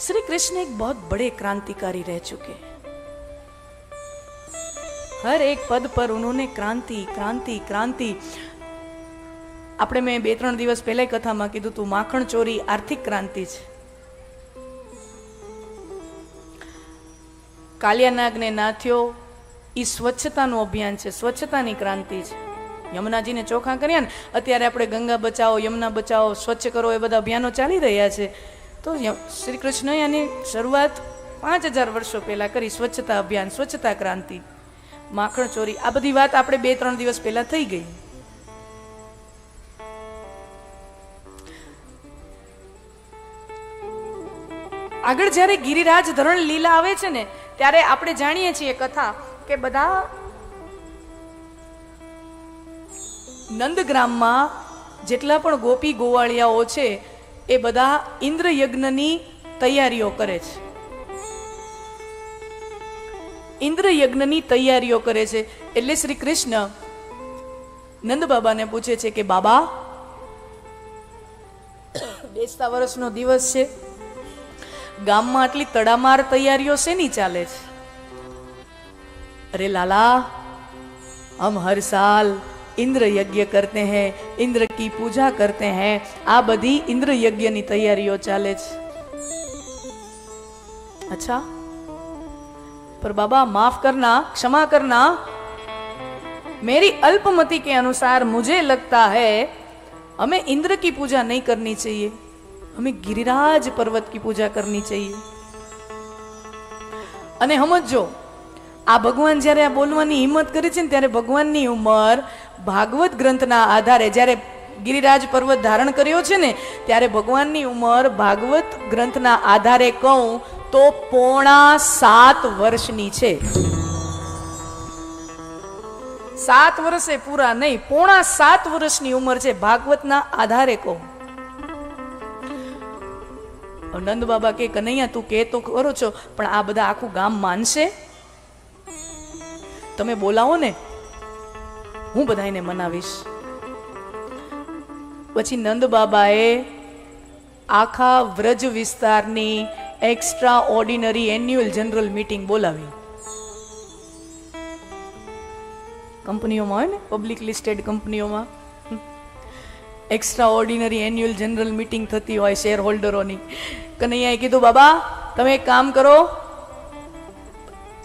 श्री कृष्ण एक बहुत बड़े क्रांतिकारी रह चुके हैं हर एक पद पर उन्होंने क्रांति क्रांति क्रांति આપણે મેં બે ત્રણ દિવસ પહેલા કથામાં કીધું તું માખણ ચોરી આર્થિક ક્રાંતિ છે કાલિયાનાગને નાથ્યો એ સ્વચ્છતાનું અભિયાન છે સ્વચ્છતાની ક્રાંતિ છે યમુનાજીને ચોખ્ખા કર્યા ને અત્યારે આપણે ગંગા બચાવો યમુના બચાવો સ્વચ્છ કરો એ બધા અભિયાનો ચાલી રહ્યા છે તો શ્રી કૃષ્ણએ આની શરૂઆત પાંચ હજાર વર્ષો પહેલા કરી, સ્વચ્છતા અભિયાન, સ્વચ્છતા ક્રાંતિ, માખણ ચોરી, આ બધી વાત આપણે બે, ત્રણ દિવસ પહેલાં થઈ ગઈ. આગળ જ્યારે ગિરિરાજ ધરણ લીલા આવે છે ને, ત્યારે આપણે જાણીએ છીએ કથા કે બધા નંદગ્રામમાં જેટલા પણ ગોપી ગોવાળિયાઓ છે એ બધા ઇન્દ્રયજ્ઞની તૈયારીઓ કરે છે. ઇન્દ્રયજ્ઞની તૈયારીઓ કરે છે. એટલે શ્રી કૃષ્ણ નંદ બાબાને પૂછે છે કે, બાબા, બેસતા વર્ષનો દિવસ છે. ગામમાં આટલી તડામાર તૈયારીઓ શેની ચાલે છે? અરે લાલા હમ હર સાલ इंद्र यज्ञ करते हैं इंद्र की पूजा करते हैं આ બધી इंद्र યજ્ઞની તૈયારીઓ ચાલે છે अच्छा पर बाबा माफ करना क्षमा करना मेरी अल्पमति के अनुसार मुझे लगता है हमें इंद्र की पूजा नहीं करनी चाहिए हमें गिरिराज पर्वत की पूजा करनी चाहिए અને સમજો આ ભગવાન જ્યારે આ બોલવાની હિંમત કરે છે ને ત્યારે ભગવાનની ઉંમર ભાગવત ગ્રંથના આધારે જ્યારે ગિરિરાજ પર્વત ધારણ કર્યો છે ને, ત્યારે ભગવાનની ઉંમર ભાગવત ગ્રંથના આધારે કહું તો પોણા સાત વર્ષની છે. સાત વર્ષે પૂરા નહીં, પોણા સાત વર્ષની ઉંમર છે ભાગવતના આધારે કહું. નંદ બાબા કે, કનૈયા, તું કે તો કરો છો, પણ આ બધા આખું ગામ માનશે? તમે બોલાવો ને હું બધાને મનાવીશ. પછી નંદ બાબાએ આખા વ્રજ વિસ્તારની extra ordinary annual general meeting બોલાવી. કંપનીઓમાં હોય ને? પબ્લિક લિસ્ટેડ કંપનીઓમાં. Extra ordinary annual general meeting થતી હોય શેર હોલ્ડરોની કનૈયાએ કીધું, બાબા, તમે એક કામ કરો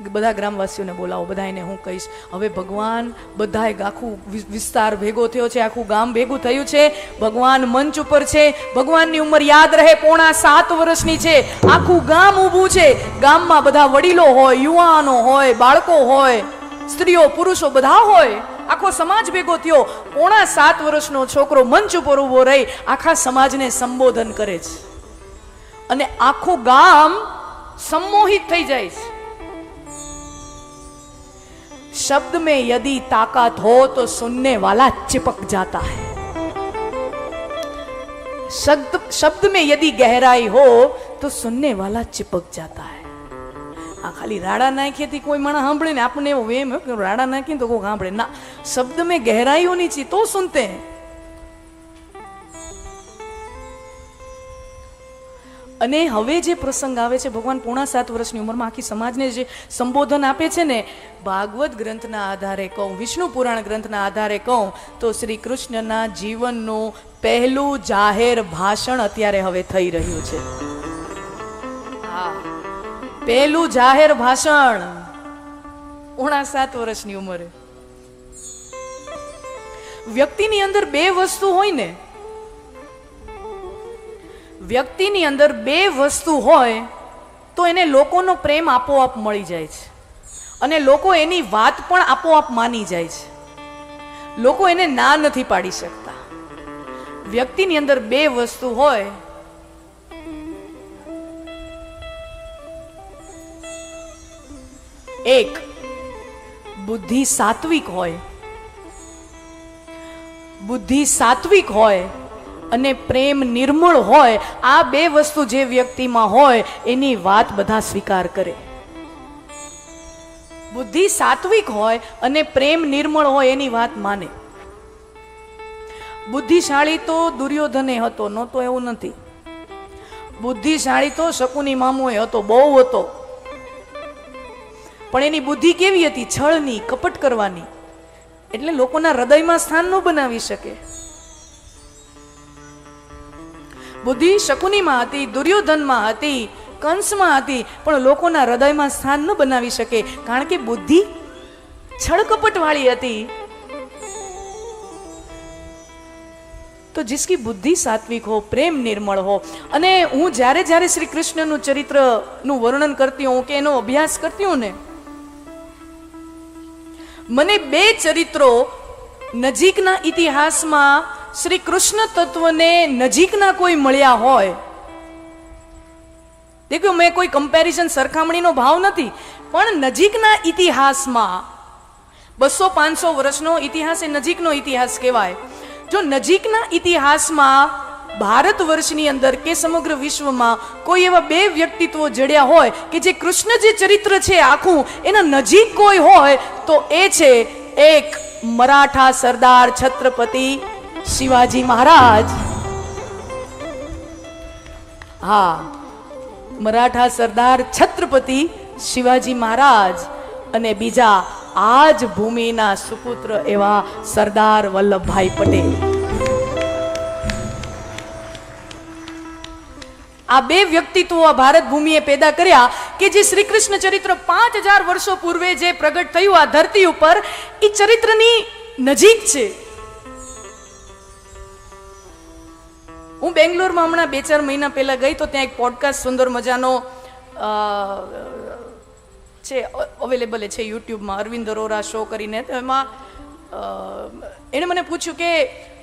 બધા ગ્રામવાસીઓને બોલાવો બધા એને હું કહીશ, હવે ભગવાન બધાએ આખું વિસ્તાર ભેગો થયો છે, આખું ગામ ભેગું થયું છે, ભગવાન મંચ ઉપર છે, ભગવાનની ઉંમર યાદ રહે, પોણા સાત વર્ષની છે, આખું ગામ ઊભું છે, ગામમાં બધા વડીલો હોય, યુવાનો હોય, બાળકો હોય, સ્ત્રીઓ, પુરુષો બધા હોય, આખો સમાજ ભેગો થયો, પોણા સાત વર્ષનો છોકરો મંચ ઉપર ઊભો રહી, આખા સમાજને સંબોધન કરે છે. અને આખું ગામ સંમોહિત થઈ જાય છે. शब्द में यदि ताकत हो तो सुनने वाला चिपक जाता है शब्द शब्द में यदि गहराई हो तो सुनने वाला चिपक जाता है આ ખાલી રાડા નાખીએથી કોઈ માણસ સાંભળે ને આપણને એવો વેમ હે કે રાડા નાખીને તો કોઈ સાંભળે ના શબ્દ में गहराई होनी चाहिए तो सुनते અને હવે જે પ્રસંગ આવે છે, ભગવાન પોણા સાત વર્ષની ઉંમરમાં આખી સમાજને જે સંબોધન આપે છે ને, ભાગવત ગ્રંથના આધારે કહું, વિષ્ણુ પુરાણ ગ્રંથના આધારે કહું, તો શ્રી કૃષ્ણના જીવનનું પહેલું જાહેર ભાષણ અત્યારે હવે થઈ રહ્યું છે. હા. પહેલું જાહેર ભાષણ પોણા સાત વર્ષની ઉંમરે. વ્યક્તિની અંદર બે વસ્તુ હોય ને વ્યક્તિની અંદર બે વસ્તુ હોય, તો એને લોકોનો પ્રેમ આપોઆપ મળી જાય છે. અને લોકો એની વાત પણ આપોઆપ માની જાય છે. લોકો એને ના નથી પાડી શકતા. વ્યક્તિની અંદર બે વસ્તુ હોય, એક, બુદ્ધિ સાત્વિક હોય. બુદ્ધિ સાત્વિક હોય અને પ્રેમ નિર્મળ હોય, આ બે વસ્તુ જે વ્યક્તિમાં હોય, એની વાત બધા સ્વીકાર કરે. બુદ્ધિ સાત્વિક હોય અને પ્રેમ નિર્મળ હોય, એની વાત માને. બુદ્ધિશાળી તો દુર્યોધને હતો, નહોતો એવું નથી. બુદ્ધિશાળી તો શકુની મામુએ હતો, બહુ હતો. પણ એની બુદ્ધિ કેવી હતી? છળની, કપટ કરવાની. એટલે લોકોના હૃદયમાં સ્થાન ન બનાવી શકે. બુદ્ધિ શકુનીમાં હતી, દુર્યોધનમાં હતી, કંસમાં હતી, પણ લોકોના હૃદયમાં સ્થાન ન બનાવી શકે. કારણ કે બુદ્ધિ છળકપટવાળી હતી. તો જિસકી બુદ્ધિ સાત્વિક હો, પ્રેમ નિર્મળ હો. અને હું જ્યારે જ્યારે શ્રી કૃષ્ણનું ચરિત્રનું વર્ણન કરતી હોઉં, કે એનો અભ્યાસ કરતી હોઉં ને, મને બે ચરિત્રો નજીકના ઇતિહાસમાં શ્રી કૃષ્ણ તત્વને નજીકના કોઈ મળ્યા હોય દેખ્યો મેં કોઈ કમ્પેરિઝન સરખામણીનો ભાવ નથી, પણ નજીકના ઇતિહાસમાં બસો પાંચસો વર્ષનો ઇતિહાસ એ નજીકનો ઇતિહાસ કહેવાય. જો નજીકના ઇતિહાસમાં ભારત વર્ષની અંદર કે સમગ્ર વિશ્વમાં કોઈ એવા બે વ્યક્તિત્વો જડ્યા હોય કે જે કૃષ્ણ જે ચરિત્ર છે આખું, એના નજીક કોઈ હોય, તો એ છે એક મરાઠા સરદાર છત્રપતિ શિવાજી મહારાજ. હા, મરાઠા સરદાર છત્રપતિ શિવાજી મહારાજ અને બીજા આ જ ભૂમિના સુપુત્ર એવા સરદાર વલ્લભભાઈ પટેલ. આ બે વ્યક્તિત્વો ભારત ભૂમિએ પેદા કર્યા કે જે શ્રી કૃષ્ણ ચરિત્ર પાંચ હજાર વર્ષો પૂર્વે જે પ્રગટ થયું આ ધરતી ઉપર, એ ચરિત્રની નજીક છે. હું બેંગ્લોરમાં હમણાં બે ચાર મહિના પહેલાં ગઈ તો ત્યાં એક પોડકાસ્ટ સુંદર મજાનો છે અવેલેબલ છે યુટ્યુબમાં, અરવિંદ અરોરા શો કરીને. તો એમાં એણે મને પૂછ્યું કે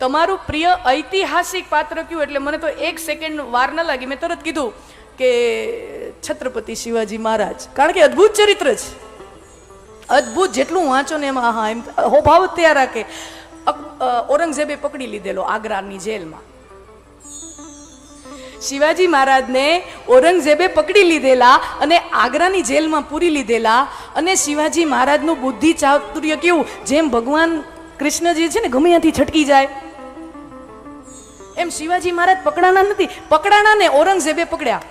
તમારું પ્રિય ઐતિહાસિક પાત્ર કયું? એટલે મને તો એક સેકન્ડ વાર ન લાગી. મેં તરત કીધું કે છત્રપતિ શિવાજી મહારાજ. કારણ કે અદ્ભુત ચરિત્ર છે. અદ્ભુત જેટલું વાંચો ને એમાં હા એમ હોભાવ જ તૈયાર રાખે. ઔરંગઝેબે પકડી લીધેલો આગ્રાની જેલમાં. શિવાજી મહારાજને ઔરંગઝેબે પકડી લીધેલા અને આગ્રાની જેલમાં પૂરી લીધેલા અને શિવાજી મહારાજનું બુદ્ધિ ચાતુર્ય કેવું? જેમ ભગવાન કૃષ્ણજી છે ને ગમે ત્યાંથી છટકી જાય. એમ શિવાજી મહારાજ પકડાના નથી. પકડાના ને ઔરંગઝેબે પકડ્યા.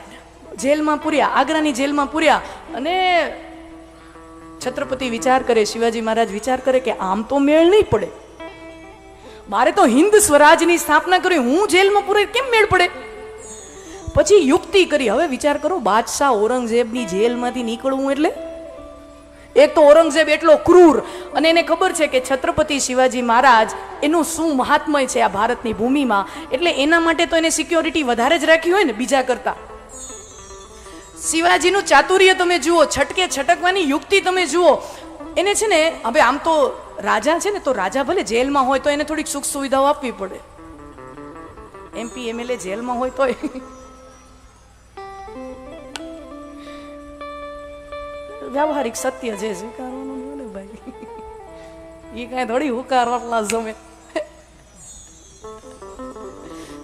જેલમાં પૂર્યા, આગ્રાની જેલમાં પૂર્યા. અને છત્રપતિ વિચાર કરે, શિવાજી મહારાજ વિચાર કરે કે આમ તો મેળ નહીં પડે. મારે તો હિન્દ સ્વરાજની સ્થાપના કરી, હું જેલમાં પૂરે કેમ મેળ પડે? પછી યુક્તિ કરી. હવે વિચાર કરો, બાદશાહ ઔરંગઝેબની જેલમાંથી નીકળવું એટલે? એક તો ઔરંગઝેબ એટલો ક્રૂર અને એને ખબર છે કે છત્રપતિ શિવાજી મહારાજ એનું શું મહાત્મય છે આ ભારતની ભૂમિમાં. એટલે એના માટે તો એને સિક્યોરિટી વધારે જ રાખી હોય ને બીજા કરતા. શિવાજીનું ચાતુર્ય તમે જુઓ, છટકે છટકવાની યુક્તિ તમે જુઓ. એને છે ને, હવે આમ તો રાજા છે ને, તો રાજા ભલે જેલમાં હોય તો એને થોડીક સુખ સુવિધાઓ આપવી પડે. એમપી એમએલએ જેલમાં હોય તોય. વ્યવહારિક સત્ય જે સ્વીકારવાનું નહીં ને ભાઈ. એ કાંઈ થોડી હુકાર આટલા જમે.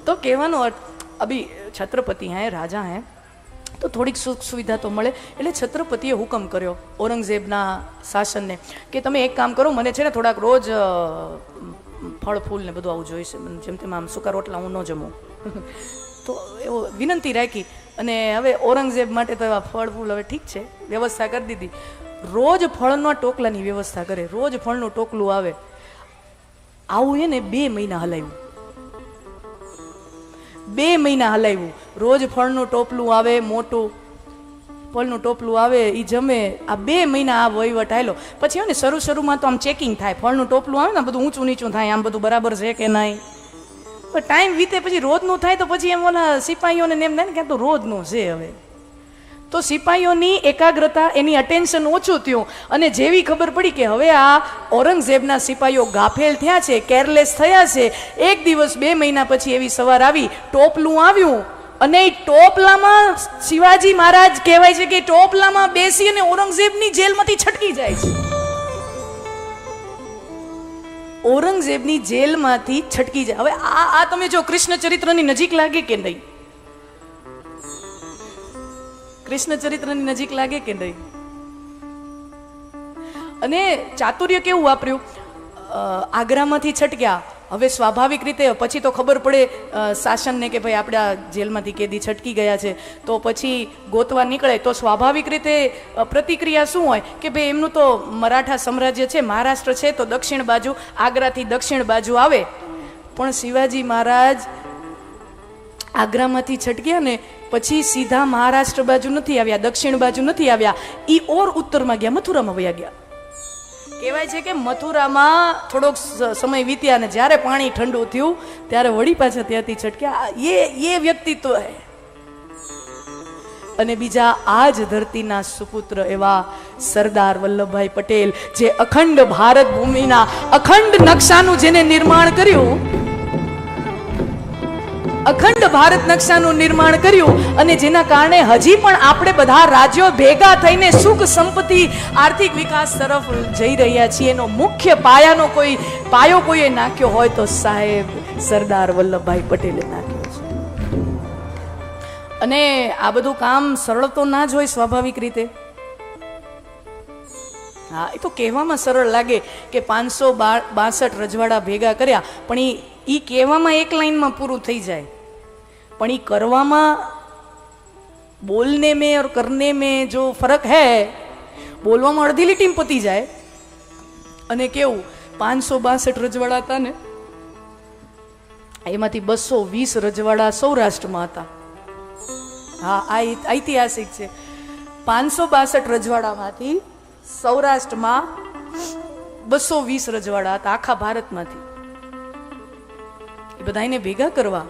તો કહેવાનો અર્થ, અભી છત્રપતિ હે, રાજા હે, તો થોડીક સુખ સુવિધા તો મળે. એટલે છત્રપતિએ હુકમ કર્યો ઔરંગઝેબના શાસનને કે તમે એક કામ કરો, મને છે ને થોડાક રોજ ફળ, ફૂલ ને બધું આવું જોઈશે. જેમ તેમ આમ સૂકા રોટલા હું ન જમું. તો એવો વિનંતી રાખી અને હવે ઔરંગઝેબ માટે તો એવા ફળ ફૂલ હવે ઠીક છે, વ્યવસ્થા કરી દીધી. રોજ ફળના ટોકલાની વ્યવસ્થા કરે, રોજ ફળનું ટોકલું આવે. આવું એને બે મહિના હલાવ્યું. બે મહિના હલાવ્યું. રોજ ફળનું ટોપલું આવે, મોટું ફળનું ટોપલું આવે એ જમે. આ બે મહિના આ વહીવટ આવેલો પછી ને શરૂ શરૂમાં તો આમ ચેકિંગ થાય. ફળનું ટોપલું આવે ને બધું ઊંચું નીચું થાય, આમ બધું બરાબર છે કે નહીં? પણ ટાઈમ વીતે પછી રોજનું થાય તો પછી એમ ઓલા સિપાહીઓને એમ થાય ને ક્યાં તો રોજનું છે હવે. તો સિપાહીઓની એકાગ્રતા, એની અટેન્શન ઓછું થયું અને જેવી ખબર પડી કે હવે આ ઔરંગઝેબના સિપાહીઓ ગાફેલ થયા છે કેરલેસ થયા છે, એક દિવસ બે મહિના પછી એવી સવાર આવી, ટોપલું આવ્યું અને એ ટોપલામાં શિવાજી મહારાજ કહેવાય છે કે ટોપલામાં બેસી અને ઔરંગઝેબની જેલમાંથી છટકી જાય છે. ઔરંગઝેબની જેલમાંથી છટકી જાય. હવે આ આ તમે જો કૃષ્ણ ચરિત્રની નજીક લાગે કે નહીં? કૃષ્ણ ચરિત્રની નજીક લાગે કે નહીં? અને ચાતુર્ય કેવું વાપર્યું? આગ્રામાંથી છટક્યા. હવે સ્વાભાવિક રીતે પછી તો ખબર પડે શાસનને કે ભાઈ આપણા જેલમાંથી કેદી છટકી ગયા છે. તો પછી ગોતવા નીકળે તો સ્વાભાવિક રીતે પ્રતિક્રિયા શું હોય? કે ભાઈ એમનું તો મરાઠા સામ્રાજ્ય છે, મહારાષ્ટ્ર છે, તો દક્ષિણ બાજુ, આગ્રાથી દક્ષિણ બાજુ આવે. પણ શિવાજી મહારાજ આગ્રામાંથી છટક્યા ને પછી સીધા મહારાષ્ટ્ર બાજુ નથી આવ્યા, દક્ષિણ બાજુ નથી આવ્યા. એ ઓર ઉત્તરમાં ગયા, મથુરામાં વયા ગયા. કહેવાય છે કે મથુરામાં થોડોક સમય વીત્યા અને જ્યારે પાણી ઠંડુ થયું, ત્યારે વળી પાછા ત્યાંથી છટક્યા. એ એ વ્યક્તિત્વ હે. અને બીજા આ જ ધરતીના સુપુત્ર એવા સરદાર વલ્લભભાઈ પટેલ, જે અખંડ ભારત ભૂમિના અખંડ નકશાનું જેને નિર્માણ કર્યું અખંડ ભારત નકશાનું નિર્માણ કર્યું અને જેના કારણે હજી પણ આપણે બધા રાજ્યો ભેગા થઈને સુખ સંપત્તિ, આર્થિક વિકાસ તરફ જઈ રહ્યા છીએ. એનો મુખ્ય પાયાનો કોઈ પાયો કોઈએ નાખ્યો હોય તો સાહેબ સરદાર વલ્લભભાઈ પટેલે નાખ્યો છે. અને આ બધું કામ સરળ તો ના જ હોય સ્વાભાવિક રીતે. હા, એ તો કહેવામાં સરળ લાગે કે પાંચસો બાસઠ રજવાડા ભેગા કર્યા, પણ એ એ કહેવામાં એક લાઈનમાં પૂરું થઈ જાય. પણ એ કરવામાં બોલને મેં ઓર કરને મેં જો ફરક હે, બોલવામાં અડધી લીટીમ પતી જાય. અને કેવું, પાંચસો બાસઠ રજવાડા હતા ને, એમાંથી બસો વીસ રજવાડા સૌરાષ્ટ્રમાં હતા. હા, આ ઐતિહાસિક છે. પાંચસો બાસઠ રજવાડામાંથી સૌરાષ્ટ્રમાં બસો વીસ રજવાડા હતા આખા ભારતમાંથી. એ બધાને ભેગા કરવા.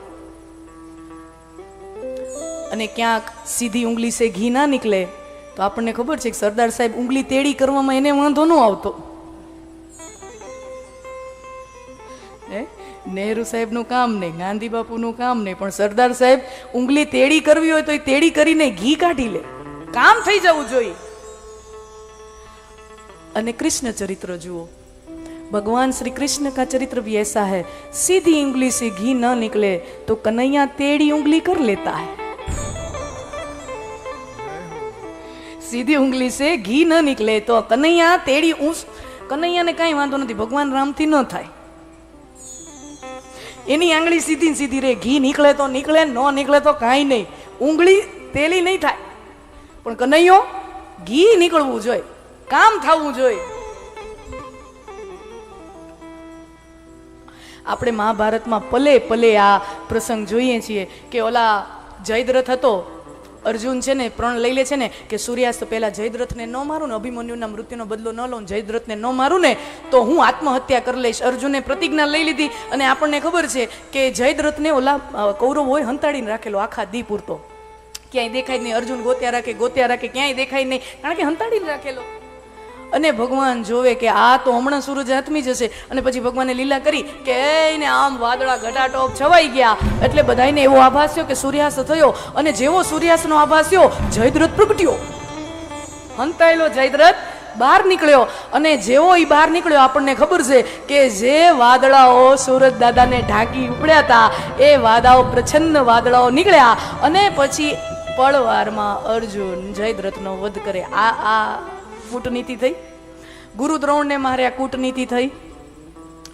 અને ક્યાંક સીધી ઉંગલી સે ઘી ના નીકળે, તો આપણને ખબર છે કે સરદાર સાહેબ ઉંગલી તેડી કરવામાં એને વાંધો ન આવતો. નહેરુ સાહેબનું કામ નહીં, ગાંધી બાપુનું કામ નહીં, પણ સરદાર સાહેબ ઉંગલી તેડી કરવી હોય તો એ તેડી કરીને ઘી કાઢી લે. કામ થઈ જવું જોઈએ. અને કૃષ્ણ ચરિત્ર જુઓ भगवान श्री कृष्ण का चरित्र भी ऐसा है सीधी उंगली से घी न निकले तो कन्हैया टेढ़ी उंगली कर लेता है સીધી ઉંગલી સે ઘી ન નીકળે તો કનૈયા તેડી ઊંસ કનૈયાને કાંઈ વાંધો નથી ભગવાન રામથી ન થાય એની આંગળી સીધી ને સીધી રે ઘી નીકળે તો નીકળે ન નીકળે તો કાંઈ નહીં ઉંગળી તેલી નહીં થાય પણ કનૈયો ઘી નીકળવું જોઈએ કામ થવું જોઈએ. આપણે મહાભારતમાં પલે પલે આ પ્રસંગ જોઈએ છીએ કે ઓલા જયદ્રથ હતો, અર્જુન છે ને પ્રણ લઈ લે છે ને કે સૂર્યાસ્ત પહેલાં જયદ્રથને ન મારું ને અભિમન્યુના મૃત્યુનો બદલો ન લઉં જયદ્રથને ન મારું ને, તો હું આત્મહત્યા કરી લઈશ. અર્જુને પ્રતિજ્ઞા લઈ લીધી અને આપણને ખબર છે કે જયદ્રથને ઓલા કૌરવ હોય હંતાડીને રાખેલો આખા દી પૂરતો. ક્યાંય દેખાય નહીં. અર્જુન ગોત્યા રાખે ગોત્યા રાખે, ક્યાંય દેખાય નહીં. કારણ કે હંતાડીને રાખેલો. અને ભગવાન જોવે કે આ તો હમણાં સૂરજ હાથમી જશે. અને પછી ભગવાને લીલા કરી કે એને આમ વાદળા ઘટાટોપ છવાઈ ગયા. એટલે બધાને એવો આભાસ થયો કે સૂર્યાસ્ત થયો. અને જેવો સૂર્યાસ્તનો આભાસ થયો, જયદ્રથ પ્રગટ્યો. હંતાયેલો જયદ્રથ બહાર નીકળ્યો. અને જેવો એ બહાર નીકળ્યો, આપણને ખબર છે કે જે વાદળાઓ સુરત દાદાને ઢાંકી ઉપડ્યા હતા, એ વાદળાઓ પ્રછન્ન વાદળાઓ નીકળ્યા. અને પછી પળવારમાં અર્જુન જયદ્રથનો વધ કરે. આ આ કૂટનીતિ થઈ. ગુરુ દ્રોણને માર્યા કૂટનીતિ થઈ.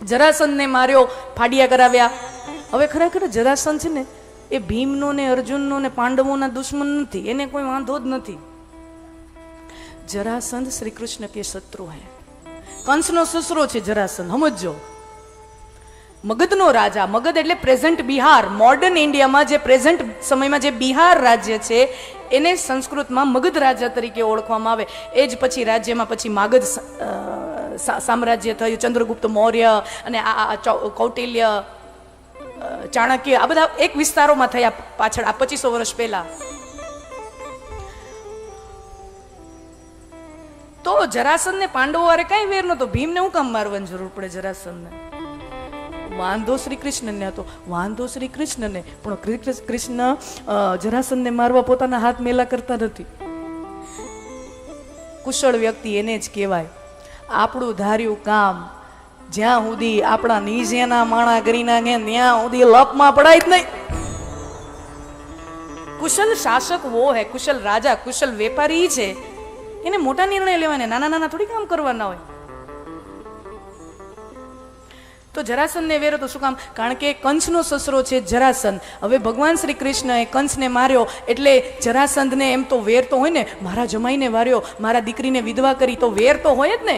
જરાસંધને માર્યો, ફાડિયા કરાવ્યા. હવે ખરેખર જરાસંધ છે ને, એ ભીમનો ને અર્જુનનો ને પાંડવોના દુશ્મન નથી, એને કોઈ વાંધો જ નથી. જરાસંધ શ્રી કૃષ્ણ કે શત્રુ હે. કંસનો સસરો છે જરાસંધ સમજો મગધનો રાજા, મગધ એટલે પ્રેઝન્ટ બિહાર મોડર્ન ઇન્ડિયામાં જે પ્રેઝન્ટ સમયમાં જે બિહાર રાજ્ય છે એને સંસ્કૃતમાં મગધ રાજા તરીકે ઓળખવામાં આવે. એ જ પછી રાજ્યમાં પછી માગધ સામ્રાજ્ય થયું, ચંદ્રગુપ્ત મૌર્ય અને આ કૌટિલ્ય ચાણક્ય, આ બધા એક વિસ્તારોમાં થયા પાછળ, આ પચીસો વર્ષ પહેલા. તો જરાસંધ ને પાંડવો વારે કઈ વેર નતો ભીમને હું કામ મારવાની જરૂર પડે જરાસંધને વાંધો શ્રી કૃષ્ણને હતો. વાંધો શ્રી કૃષ્ણને. પણ કૃષ્ણ જરાસંધને મારવા પોતાના હાથ મેલા કરતા નથી. કુશળ વ્યક્તિ એને જ કહેવાય. આપણું ધાર્યું કામ જ્યાં સુધી આપણા નીચેના માણા કરી નાખે ત્યાં સુધી લપમાં પડાય જ નહીં. કુશલ શાસક વો હે, કુશલ રાજા, કુશલ વેપારી છે. એને મોટા નિર્ણય લેવાના નાના નાના થોડી કામ કરવાના હોય. તો જરાસનને વેરો તો શું કામ? કારણ કે કંસનો સસરો છે જરાસંધ હવે ભગવાન શ્રી કૃષ્ણએ કંસને માર્યો એટલે જરાસંધને એમ તો વેર તો હોય ને, મારા જમાઈને વાર્યો, મારા દીકરીને વિધવા કરી, તો વેર તો હોય જ ને.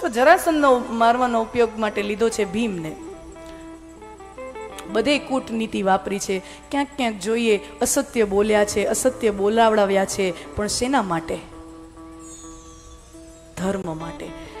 તો જરાસંધનો મારવાનો ઉપયોગ માટે લીધો છે ભીમને. બધે કૂટનીતિ વાપરી છે. ક્યાંક ક્યાંક જોઈએ, અસત્ય બોલ્યા છે, અસત્ય બોલાવડાવ્યા છે, પણ શેના માટે? ધર્મ માટે.